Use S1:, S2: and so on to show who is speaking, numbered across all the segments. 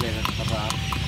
S1: Beyler. Bye bye.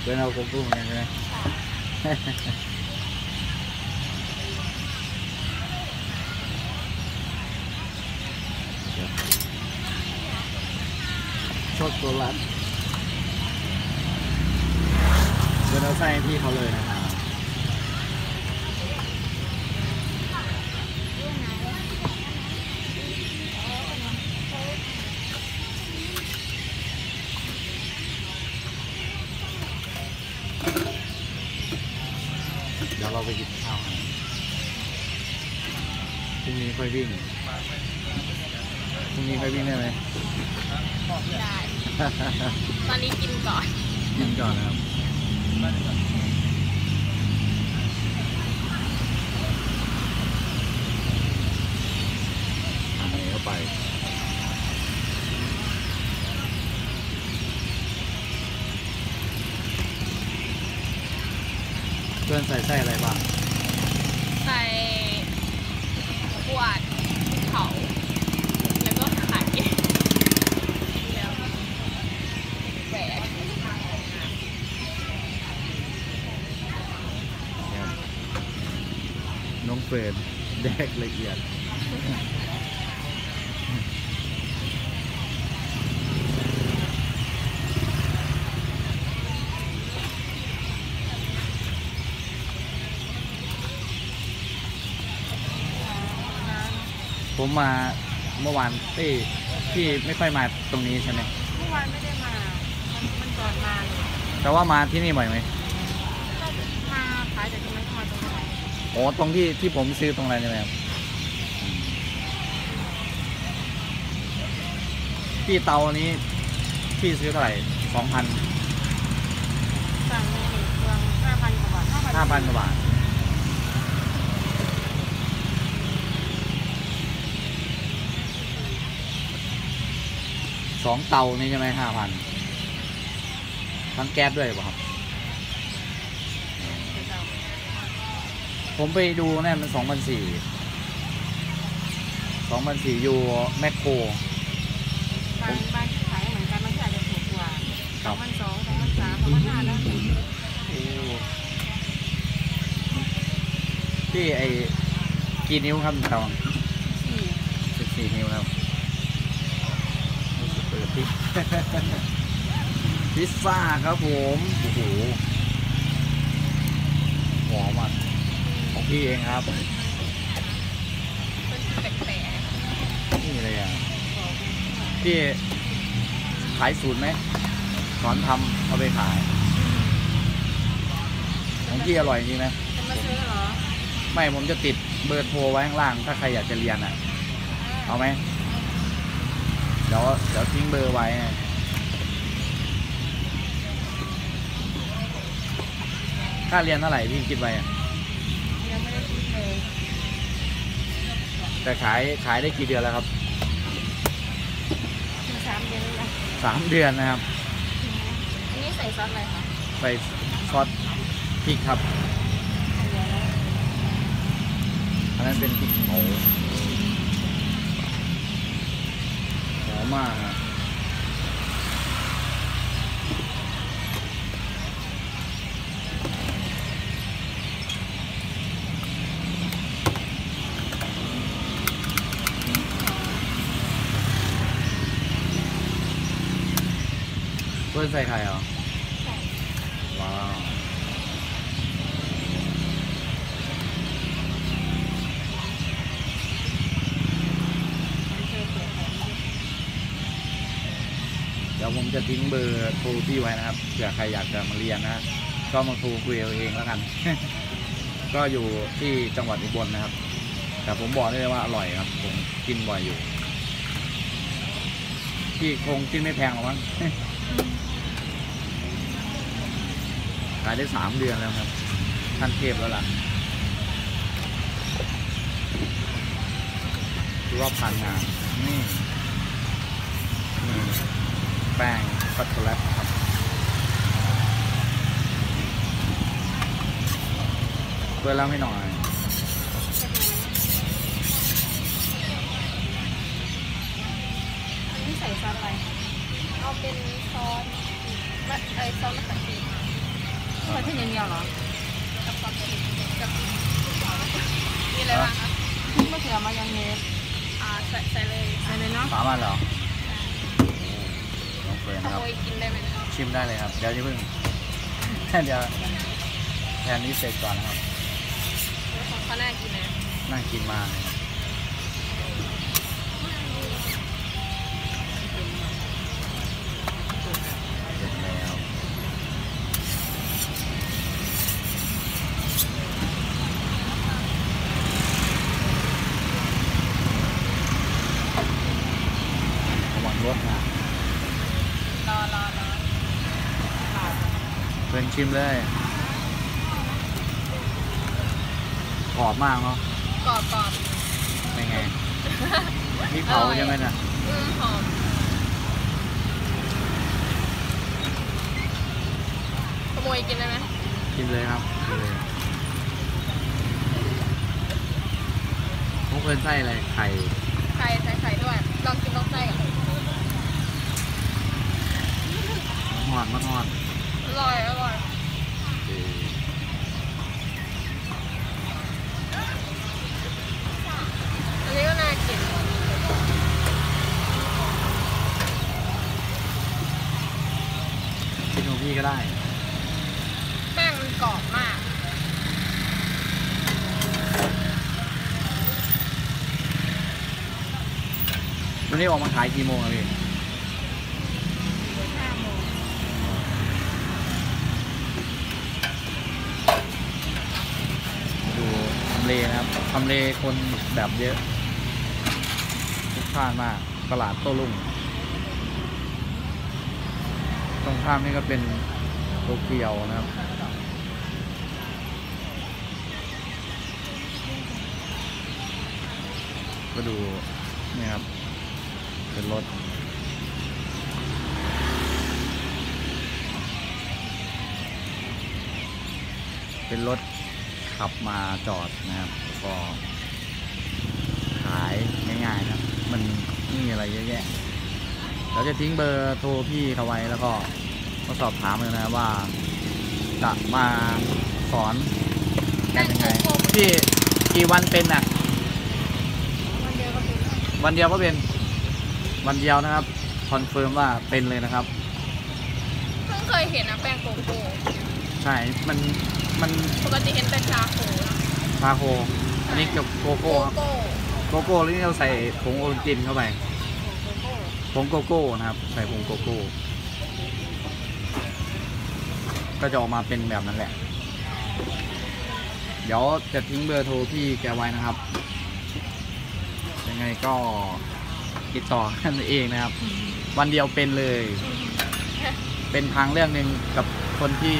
S1: เพื่อนเอาโกโก้เหมือนกันใช่ไหมช็อกโกแลตเดี๋ยวเราใส่ให้พี่เขาเลยนะครับ พรุ่งนี้ค่อยวิ่งพรุ่งนี้ค่อยวิ่งได้ไหม
S2: ได้ ตอนนี้กินก่อน
S1: กินก่อนนะครับอันนี้เข้าไปเพื่อนใส่ไส้อะไรบ้าง
S2: ใส่ ขวดเขา แล้วก็ไข่แล้วแหว
S1: น้องเฟรนแดกละเอียด ผมมาเมื่อวานที่ที่ไม่ค่อยมาตรงนี้ใช่ไหม
S2: เมื่อวานไม่ได้มา มันมันก่อนมาเลย
S1: แต่ว่ามาที่นี่บ่อยไหม
S2: ก็มาขายแต่ทำไมต้องมาตรงนี้
S1: โอ้ตรงที่ที่ผมซื้อตรงอะไรใช่ไหมครับพี่เตาอันนี้พี่ซื้อเท่าไหร่สองพัน
S2: สั่งในเครื่องห้าพันกว่าบาท
S1: ห้าพันกว่าบาท สองเตานี่ใช่ไหมห้าพันทั้งแก๊สด้วยเปล่ะครับ ผมไปดูเนี่ยมันสองพันสี่สองพันสี่ยูแมคโคร
S2: บางบางที่ขายเหมือนกันมันก็อาจจะถูกกว่า
S1: ค
S2: ส
S1: รั
S2: อบงพันสองสองพันสามสองพันห้าแล้ว
S1: พี่ไอ้กี่นิ้วครับเตา พิพิซซ่าครับผมโอ้โหหอมอะของพี่เองครับ
S2: เป็นแปลก
S1: นี่เลยอะ
S2: ๆ
S1: พี่ขายสูตรไหมสอนทำเอาไปขาย ของพี่อร่อยจริงนะ
S2: จะมาซื้อเหรอ
S1: ไม่ผมจะติดเบอร์โทรไว้ข้างล่าง ถ้าใครอยากจะเรียนอะ เอาไหมเดี๋ยวเดี๋ยวทิ้งเบอร์ไว้นะค่าเรียนเท่าไหร่พี่คิดไว้อะ
S2: ยังไม่ได้คิดเลย
S1: แต่ขายขายได้กี่เดือนแล้วครับ
S2: ถึงสามเดือนแล้ว
S1: สามเดือนนะครับ
S2: อันนี้ใส่ซอสอะไรคะ
S1: ใส่ซอสพริกครับ
S2: เดี๋ยวนะ
S1: อันนั้นเป็นพริกเผา หอมมากอะเพื่อนใส่ไข่เหรอ
S2: ใส่
S1: ว้าว
S2: ไม่เคยเปิดแบบนี้
S1: เดี๋ยว ผมจะทิ้งเบอร์โทรพี่ไว้นะครับเผื่อใครอยากจะมาเรียนนะ ก็มาโทรคุยเอาเองแล้วกัน ก็อยู่ที่จังหวัดอุบลนะครับ แต่ผมบอกได้เลยว่าอร่อยครับ ผมกินบ่อยอยู่พี่คงกินไม่แพงหรอกมั้งขายได้สามเดือนแล้วครับท่านเทพแล้วล่ะคือว่าผ่านงานนี่นี่ แป้งช็อกโกแลตครับเปิดแล้วไม่หน่อย
S2: อันนี้ใส่ซอสอะไร เอาเป็นซอสมะเอ้ยซอสมะเขือเทศ
S3: ใส่ที่อย่างเดียวเหรอ
S2: กับซอสเผ็ดกับมีอะไรบ้างคะ
S3: พริกมะเขือมายองเนส
S2: อ่าใส่ใส่เลย
S3: ใส่เลยเนาะ
S1: สามารถเหรอลอง เปิด
S2: ข
S1: นะครับ
S2: โมยกินได้ไหมนะ
S1: ชิมได้เลยครับ เดี๋ยวจะเพิ่ง เดี๋ยวแทนนี้เสร็จก่อนนะครับ
S2: เออของเขาน่ากินนะ
S1: น่ากินมากเลยเสร็จแล้วระวังรถนะ
S2: ร อรอรอ
S1: เพื่อนชิมเลยกรอบมากเนาะ
S2: กรอบกรอบ
S1: เป็นไงมีเผาใช่ไหมน่ะ
S2: อืมหอมขโมยกินได้ไหม
S1: กินเลยครับกินเลยพวกเพื่อนไส้อะไรไข่
S2: ไข่ใส่ไข่ด้วยลองกินลองไส้ก่อน
S1: มะฮอดมะฮอด
S2: อร่อยอร่อย
S1: เออ
S2: อันนี้ก็น่ากิน
S1: กินของพี่ก็ได้
S2: แป้งมันกรอบมาก
S1: วันนี้ออกมาขายกี่โมงอะพี่
S2: ห้าโมง
S1: ดูทำเลนะครับ ทำเลคนแบบเยอะทุกท่านมากตลาดโต้รุ่งตรงข้ามนี่ก็เป็นโตเกียวนะครับ ก็ดูนี่ครับ เป็นรถเป็นรถ ขับมาจอดนะครับแล้วก็ขายง่ายๆนะครับมันไม่มีอะไรเยอะแยะเราจะทิ้งเบอร์โทรพี่เขาไว้แล้วก็มาสอบถามเลยนะว่าจะมาสอนกันยังไงพี่กี่วันเป็นอะ
S2: วันเดียวก็เป็น
S1: วันเดียวก็เป็นวันเดียวนะครับคอนเฟิร์มว่าเป็นเลยนะครับ
S2: เพิ่งเคยเห็นนะแป้งโกโก้
S1: ใช่ มัน มัน
S2: ปกติเห็นแต่ชาโคนะ
S1: ชาโคอันนี้เกี่ยวกับโก
S2: โก
S1: โก้ครับ
S2: โก้
S1: โกโก้แล้วนี่เราใส่ผงโอวัลตินเข้าไป
S2: โกโก้
S1: ผงโกโก้นะครับ ใส่ผงโกโก้ ก็จะออกมาเป็นแบบนั้นแหละ เดี๋ยวจะทิ้งเบอร์โทรพี่แกไว้นะครับ ยังไงก็ติดต่อกันเองนะครับ วันเดียวเป็นเลย เป็นทางเรื่องหนึ่งกับคนที่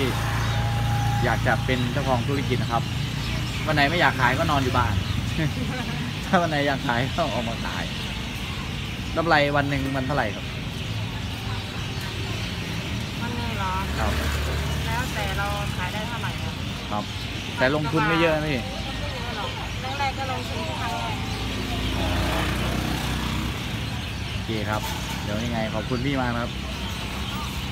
S1: อยากจะเป็นเจ้าของธุรกิจนะครับ วันไหนไม่อยากขายก็นอนอยู่บ้าน ถ้าวันไหนอยากขายก็ออกมาขายกำไรวันหนึ่งมันเท่าไหร่ครับ
S3: มันนี่เหรอ
S1: ครับ
S3: แล้วแต่เราขายได้เท่าไหร่ครับ
S1: ครับ แต่ลงทุนไม่เยอะนะพี่
S3: ไม่เยอะหรอกแรกๆก็ลงทุนแค่ครั้งแรก
S1: โอเคครับ เดี๋ยวยังไงขอบคุณพี่มากนะครับ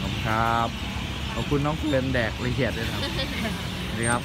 S1: ขอบคุณครับ ขอบคุณน้องเกลือนแดกละเอียดด้วยนะครับสวัสดีครับ